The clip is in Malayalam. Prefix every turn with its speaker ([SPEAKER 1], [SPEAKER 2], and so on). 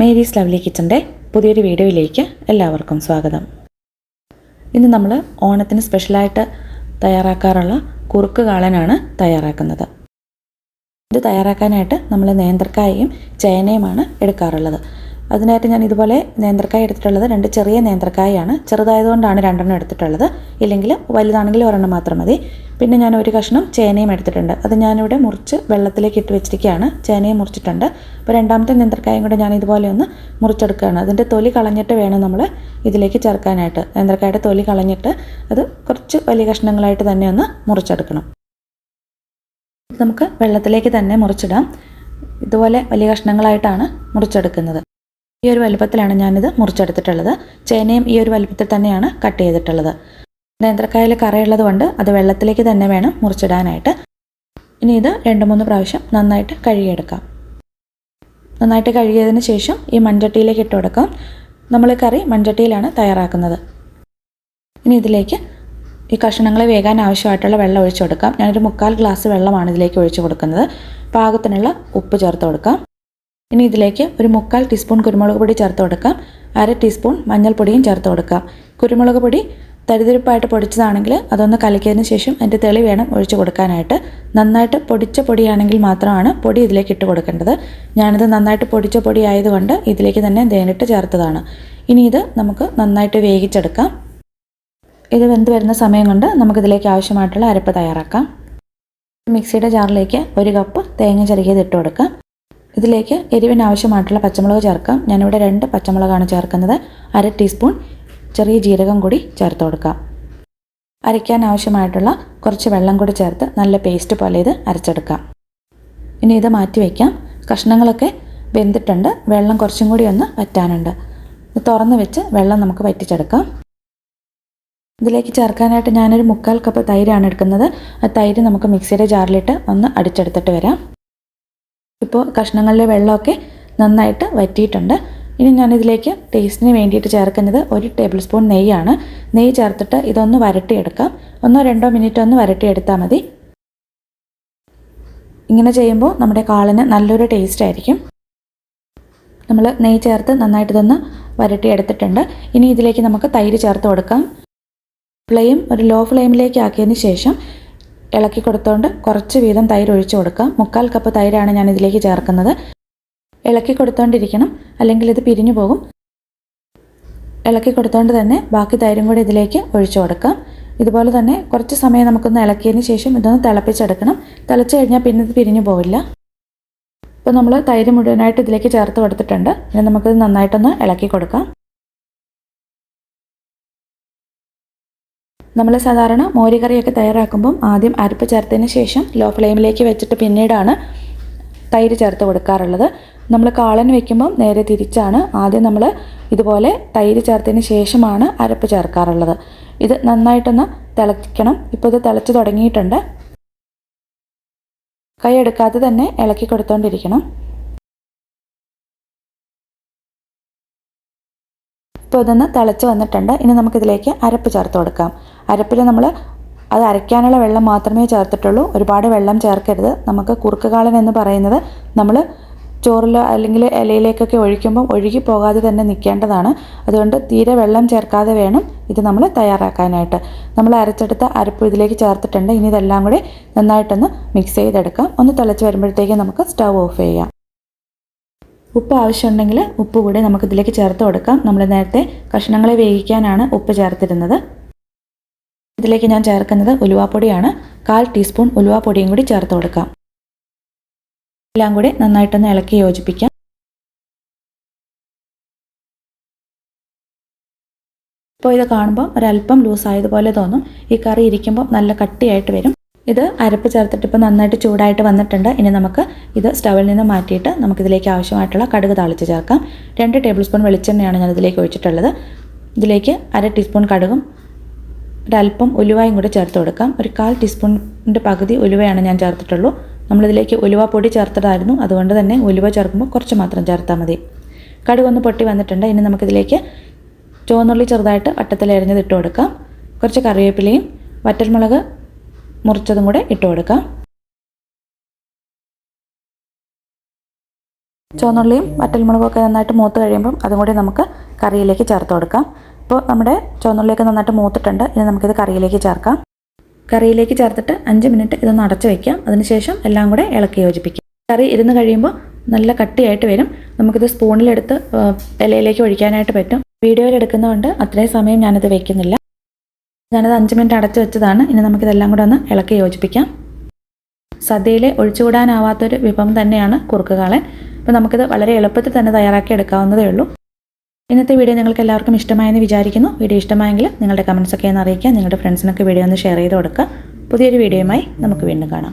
[SPEAKER 1] മേരീസ് ലവ്ലി കിച്ചൻ്റെ പുതിയൊരു വീഡിയോയിലേക്ക് എല്ലാവർക്കും സ്വാഗതം ഇന്ന് നമ്മൾ ഓണത്തിന് സ്പെഷ്യലായിട്ട് തയ്യാറാക്കാറുള്ള കുറുക്ക് കാളനാണ് തയ്യാറാക്കുന്നത് ഇത് തയ്യാറാക്കാനായിട്ട് നമ്മൾ നേന്ത്രക്കായയും ചേനയുമാണ് എടുക്കാറുള്ളത് അതിനായിട്ട് ഞാൻ ഇതുപോലെ നേന്ത്രക്കായ എടുത്തിട്ടുള്ളത് രണ്ട് ചെറിയ നേന്ത്രക്കായാണ് ചെറുതായതുകൊണ്ടാണ് രണ്ടെണ്ണം എടുത്തിട്ടുള്ളത് ഇല്ലെങ്കിൽ വലുതാണെങ്കിൽ ഒരെണ്ണം മാത്രം മതി പിന്നെ ഞാൻ ഒരു കഷ്ണം ചേനയും എടുത്തിട്ടുണ്ട് അത് ഞാനിവിടെ മുറിച്ച് വെള്ളത്തിലേക്ക് ഇട്ട് വെച്ചിരിക്കുകയാണ് ചേനയും മുറിച്ചിട്ടുണ്ട് അപ്പോൾ രണ്ടാമത്തെ നേന്ത്രക്കായും കൂടെ ഞാൻ ഇതുപോലെ ഒന്ന് മുറിച്ചെടുക്കുകയാണ് അതിൻ്റെ തൊലി കളഞ്ഞിട്ട് വേണം നമ്മൾ ഇതിലേക്ക് ചേർക്കാനായിട്ട് നേന്ത്രക്കായുടെ തൊലി കളഞ്ഞിട്ട് അത് കുറച്ച് വലിയ കഷ്ണങ്ങളായിട്ട് തന്നെ ഒന്ന് മുറിച്ചെടുക്കണം നമുക്ക് വെള്ളത്തിലേക്ക് തന്നെ മുറിച്ചിടാം ഇതുപോലെ വലിയ കഷ്ണങ്ങളായിട്ടാണ് മുറിച്ചെടുക്കുന്നത് ഈ ഒരു വലുപ്പത്തിലാണ് ഞാനിത് മുറിച്ചെടുത്തിട്ടുള്ളത് ചേനയും ഈ ഒരു വലുപ്പത്തിൽ തന്നെയാണ് കട്ട് ചെയ്തിട്ടുള്ളത് നേന്ത്രക്കായൽ കറയുള്ളത് കൊണ്ട് അത് വെള്ളത്തിലേക്ക് തന്നെ വേണം മുറിച്ചിടാനായിട്ട് ഇനി ഇത് രണ്ട് മൂന്ന് പ്രാവശ്യം നന്നായിട്ട് കഴുകിയെടുക്കാം നന്നായിട്ട് കഴുകിയതിന് ശേഷം ഈ മൺചട്ടിയിലേക്ക് ഇട്ട് കൊടുക്കാം നമ്മൾ കറി മൺചട്ടിയിലാണ് തയ്യാറാക്കുന്നത് ഇനി ഇതിലേക്ക് ഈ കഷ്ണങ്ങൾ വേകാൻ ആവശ്യമായിട്ടുള്ള വെള്ളം ഒഴിച്ചു കൊടുക്കാം ഞാനൊരു മുക്കാൽ ഗ്ലാസ് വെള്ളമാണ് ഇതിലേക്ക് ഒഴിച്ചു കൊടുക്കുന്നത് പാകത്തിനുള്ള ഉപ്പ് ചേർത്ത് കൊടുക്കാം ഇനി ഇതിലേക്ക് ഒരു മുക്കാൽ ടീസ്പൂൺ കുരുമുളക് പൊടി ചേർത്ത് കൊടുക്കാം അര ടീസ്പൂൺ മഞ്ഞൾപ്പൊടിയും ചേർത്ത് കൊടുക്കാം കുരുമുളക് പൊടി തരിതരിപ്പായിട്ട് പൊടിച്ചതാണെങ്കിൽ അതൊന്ന് കലക്കിയതിന് ശേഷം അതിൻ്റെ തെളി വേണം ഒഴിച്ചു കൊടുക്കാനായിട്ട് നന്നായിട്ട് പൊടിച്ച പൊടിയാണെങ്കിൽ മാത്രമാണ് പൊടി ഇതിലേക്ക് ഇട്ട് കൊടുക്കേണ്ടത് ഞാനിത് നന്നായിട്ട് പൊടിച്ച പൊടി ആയതുകൊണ്ട് ഇതിലേക്ക് തന്നെ തേനിട്ട് ചേർത്തതാണ് ഇനി ഇത് നമുക്ക് നന്നായിട്ട് വേവിച്ചെടുക്കാം ഇത് വെന്ത് വരുന്ന സമയം കൊണ്ട് നമുക്കിതിലേക്ക് ആവശ്യമായിട്ടുള്ള അരപ്പ് തയ്യാറാക്കാം മിക്സിയുടെ ജാറിലേക്ക് ഒരു കപ്പ് തേങ്ങ ചെറുകിയത് ഇട്ട് കൊടുക്കാം ഇതിലേക്ക് എരിവിന് ആവശ്യമായിട്ടുള്ള പച്ചമുളക് ചേർക്കാം ഞാനിവിടെ രണ്ട് പച്ചമുളകാണ് ചേർക്കുന്നത് അര ടീസ്പൂൺ ചെറിയ ജീരകം കൂടി ചേർത്ത് കൊടുക്കാം അരയ്ക്കാൻ ആവശ്യമായിട്ടുള്ള കുറച്ച് വെള്ളം കൂടി ചേർത്ത് നല്ല പേസ്റ്റ് പോലെ ഇത് അരച്ചെടുക്കാം ഇനി ഇത് മാറ്റി വയ്ക്കാം കഷ്ണങ്ങളൊക്കെ വെന്തിട്ടുണ്ട് വെള്ളം കുറച്ചും കൂടി ഒന്ന് വറ്റാനുണ്ട് ഇത് തുറന്ന് വെച്ച് വെള്ളം നമുക്ക് വറ്റിച്ചെടുക്കാം ഇതിലേക്ക് ചേർക്കാനായിട്ട് ഞാനൊരു മുക്കാൽ കപ്പ് തൈരാണ് എടുക്കുന്നത് ആ തൈര് നമുക്ക് മിക്സിയുടെ ജാറിലിട്ട് ഒന്ന് അടിച്ചെടുത്തിട്ട് വരാം ഇപ്പോൾ കഷ്ണങ്ങളിലെ വെള്ളമൊക്കെ നന്നായിട്ട് വറ്റിയിട്ടുണ്ട് ഇനി ഞാനിതിലേക്ക് ടേസ്റ്റിന് വേണ്ടിയിട്ട് ചേർക്കുന്നത് ഒരു ടേബിൾ സ്പൂൺ നെയ്യാണ് നെയ്യ് ചേർത്തിട്ട് ഇതൊന്ന് വരട്ടിയെടുക്കാം ഒന്നോ രണ്ടോ മിനിറ്റ് ഒന്ന് വരട്ടിയെടുത്താൽ മതി ഇങ്ങനെ ചെയ്യുമ്പോൾ നമ്മുടെ കാളിന് നല്ലൊരു ടേസ്റ്റ് ആയിരിക്കും നമ്മൾ നെയ്യ് ചേർത്ത് നന്നായിട്ട് ഇതൊന്ന് വരട്ടിയെടുത്തിട്ടുണ്ട് ഇനി ഇതിലേക്ക് നമുക്ക് തൈര് ചേർത്ത് കൊടുക്കാം ഫ്ലെയിം ഒരു ലോ ഫ്ലെയിമിലേക്ക് ആക്കിയതിന് ശേഷം ഇളക്കി കൊടുത്തുകൊണ്ട് കുറച്ച് വീതം തൈര് ഒഴിച്ചു കൊടുക്കാം മുക്കാൽ കപ്പ് തൈരാണ് ഞാൻ ഇതിലേക്ക് ചേർക്കുന്നത് ഇളക്കി കൊടുത്തുകൊണ്ടിരിക്കണം അല്ലെങ്കിൽ ഇത് പിരിഞ്ഞു പോകും ഇളക്കി കൊടുത്തുകൊണ്ട് തന്നെ ബാക്കി തൈരും കൂടി ഇതിലേക്ക് ഒഴിച്ചു കൊടുക്കാം ഇതുപോലെ തന്നെ കുറച്ച് സമയം നമുക്കൊന്ന് ഇളക്കിയതിന് ശേഷം ഇതൊന്ന് തിളപ്പിച്ചെടുക്കണം തിളച്ചു കഴിഞ്ഞാൽ പിന്നെ ഇത് പിരിഞ്ഞു പോവില്ല ഇപ്പോൾ നമ്മൾ തൈര് മുഴുവനായിട്ട് ഇതിലേക്ക് ചേർത്ത് കൊടുത്തിട്ടുണ്ട് ഇനി നമുക്കിത് നന്നായിട്ടൊന്ന് ഇളക്കി കൊടുക്കാം നമ്മൾ സാധാരണ മോരുകറിയൊക്കെ തയ്യാറാക്കുമ്പം ആദ്യം അരപ്പ് ചേർത്തതിന് ശേഷം ലോ ഫ്ലെയിമിലേക്ക് വെച്ചിട്ട് പിന്നീടാണ് തൈര് ചേർത്ത് കൊടുക്കാറുള്ളത് നമ്മൾ കാളൻ വെക്കുമ്പം നേരെ തിരിച്ചാണ് ആദ്യം നമ്മൾ ഇതുപോലെ തൈര് ചേർത്തതിന് ശേഷമാണ് അരപ്പ് ചേർക്കാറുള്ളത് ഇത് നന്നായിട്ടൊന്ന് തിളക്കണം ഇപ്പോൾ ഇത് തിളച്ച് തുടങ്ങിയിട്ടുണ്ട് കൈ എടുക്കാതെ തന്നെ ഇളക്കി കൊടുത്തോണ്ടിരിക്കണം ഇപ്പോൾ ഇതൊന്ന് തിളച്ച് വന്നിട്ടുണ്ട് ഇനി നമുക്കിതിലേക്ക് അരപ്പ് ചേർത്ത് കൊടുക്കാം അരപ്പിൽ നമ്മൾ അത് അരയ്ക്കാനുള്ള വെള്ളം മാത്രമേ ചേർത്തിട്ടുള്ളൂ ഒരുപാട് വെള്ളം ചേർക്കരുത് നമുക്ക് കുറുക്കുകാളൻ എന്ന് പറയുന്നത് നമ്മൾ ചോറിലോ അല്ലെങ്കിൽ ഇലയിലേക്കൊക്കെ ഒഴിക്കുമ്പോൾ ഒഴുകി പോകാതെ തന്നെ നിൽക്കേണ്ടതാണ് അതുകൊണ്ട് തീരെ വെള്ളം ചേർക്കാതെ വേണം ഇത് നമ്മൾ തയ്യാറാക്കാനായിട്ട് നമ്മൾ അരച്ചെടുത്ത അരപ്പ് ഇതിലേക്ക് ചേർത്തിട്ടുണ്ട് ഇനി ഇതെല്ലാം കൂടി നന്നായിട്ടൊന്ന് മിക്സ് ചെയ്തെടുക്കാം ഒന്ന് തിളച്ച് വരുമ്പോഴത്തേക്കും നമുക്ക് സ്റ്റൗ ഓഫ് ചെയ്യാം ഉപ്പ് ആവശ്യമുണ്ടെങ്കിൽ ഉപ്പ് കൂടി നമുക്കിതിലേക്ക് ചേർത്ത് കൊടുക്കാം നമ്മൾ നേരത്തെ കഷ്ണങ്ങളെ വേവിക്കാനാണ് ഉപ്പ് ചേർത്തിരുന്നത് ഇതിലേക്ക് ഞാൻ ചേർക്കുന്നത് ഉലുവാപ്പൊടിയാണ് കാൽ ടീസ്പൂൺ ഉലുവാപ്പൊടിയും കൂടി ചേർത്ത് കൊടുക്കാം എല്ലാം കൂടി നന്നായിട്ടൊന്ന് ഇളക്കി യോജിപ്പിക്കാം ഇപ്പോൾ ഇത് കാണുമ്പോൾ ഒരല്പം ലൂസായതുപോലെ തോന്നും ഈ കറി ഇരിക്കുമ്പോൾ നല്ല കട്ടിയായിട്ട് വരും ഇത് അരപ്പ് ചേർത്തിട്ട് ഇപ്പോൾ നന്നായിട്ട് ചൂടായിട്ട് വന്നിട്ടുണ്ട് ഇനി നമുക്ക് ഇത് സ്റ്റവിൽ നിന്ന് മാറ്റിയിട്ട് നമുക്കിതിലേക്ക് ആവശ്യമായിട്ടുള്ള കടുക് താളിച്ച് ചേർക്കാം രണ്ട് ടേബിൾ സ്പൂൺ വെളിച്ചെണ്ണയാണ് ഞാൻ ഇതിലേക്ക് ഒഴിച്ചിട്ടുള്ളത് ഇതിലേക്ക് അര ടീസ്പൂൺ കടുകും ഒരല്പം ഉലുവയും കൂടെ ചേർത്ത് കൊടുക്കാം ഒരു കാൽ ടീസ്പൂണിൻ്റെ പകുതി ഉലുവയാണ് ഞാൻ ചേർത്തിട്ടുള്ളൂ നമ്മളിതിലേക്ക് ഉലുവ പൊടി ചേർത്തതായിരുന്നു അതുകൊണ്ട് തന്നെ ഉലുവ ചേർക്കുമ്പോൾ കുറച്ച് മാത്രം ചേർത്താൽ മതി കടുകൊന്ന് പൊട്ടി വന്നിട്ടുണ്ട് ഇനി നമുക്കിതിലേക്ക് ചുവന്നുള്ളി ചെറുതായിട്ട് വട്ടത്തിൽ എരിഞ്ഞത് ഇട്ട് കൊടുക്കാം കുറച്ച് കറിവേപ്പിലയും വറ്റൽമുളക് മുറിച്ചതും കൂടെ ഇട്ട് കൊടുക്കാം ചുവന്നുള്ളിയും വറ്റൽമുളകൊക്കെ നന്നായിട്ട് മൂത്ത് കഴിയുമ്പം അതും കൂടി നമുക്ക് കറിയിലേക്ക് ചേർത്ത് കൊടുക്കാം ഇപ്പോൾ നമ്മുടെ ചുവന്നുള്ളിയൊക്കെ നന്നായിട്ട് മൂത്തിട്ടുണ്ട് ഇനി നമുക്കിത് കറിയിലേക്ക് ചേർക്കാം കറിയിലേക്ക് ചേർത്തിട്ട് അഞ്ച് മിനിറ്റ് ഇതൊന്ന് അടച്ചു വയ്ക്കാം അതിനുശേഷം എല്ലാം കൂടെ ഇളക്കി യോജിപ്പിക്കാം കറി ഇരുന്ന് കഴിയുമ്പോൾ നല്ല കട്ടിയായിട്ട് വരും നമുക്കിത് സ്പൂണിലെടുത്ത് ഇലയിലേക്ക് ഒഴിക്കാനായിട്ട് പറ്റും എടുക്കുന്നതുകൊണ്ട് അത്രയും സമയം ഞാനിത് വെക്കുന്നില്ല ഞാനത് അഞ്ച് മിനിറ്റ് അടച്ചു വെച്ചതാണ് ഇനി നമുക്കിതെല്ലാം കൂടെ ഒന്ന് ഇളക്കി യോജിപ്പിക്കാം സദ്യയിലെ ഒഴിച്ചുകൂടാനാവാത്തൊരു വിഭവം തന്നെയാണ് കുറുക്കുകാളൻ അപ്പോൾ നമുക്കിത് വളരെ എളുപ്പത്തിൽ തന്നെ തയ്യാറാക്കി എടുക്കാവുന്നതേ ഉള്ളൂ ഇന്നത്തെ വീഡിയോ നിങ്ങൾക്ക് എല്ലാവർക്കും ഇഷ്ടമായെന്ന് വിചാരിക്കുന്നു വീഡിയോ ഇഷ്ടമായെങ്കിൽ നിങ്ങളുടെ കമൻസൊക്കെ ഒന്ന് അറിയിക്കുക നിങ്ങളുടെ ഫ്രണ്ട്സിനൊക്കെ വീഡിയോ ഒന്ന് ഷെയർ ചെയ്ത് കൊടുക്കുക പുതിയൊരു വീഡിയോയുമായി നമുക്ക് വീണ്ടും കാണാം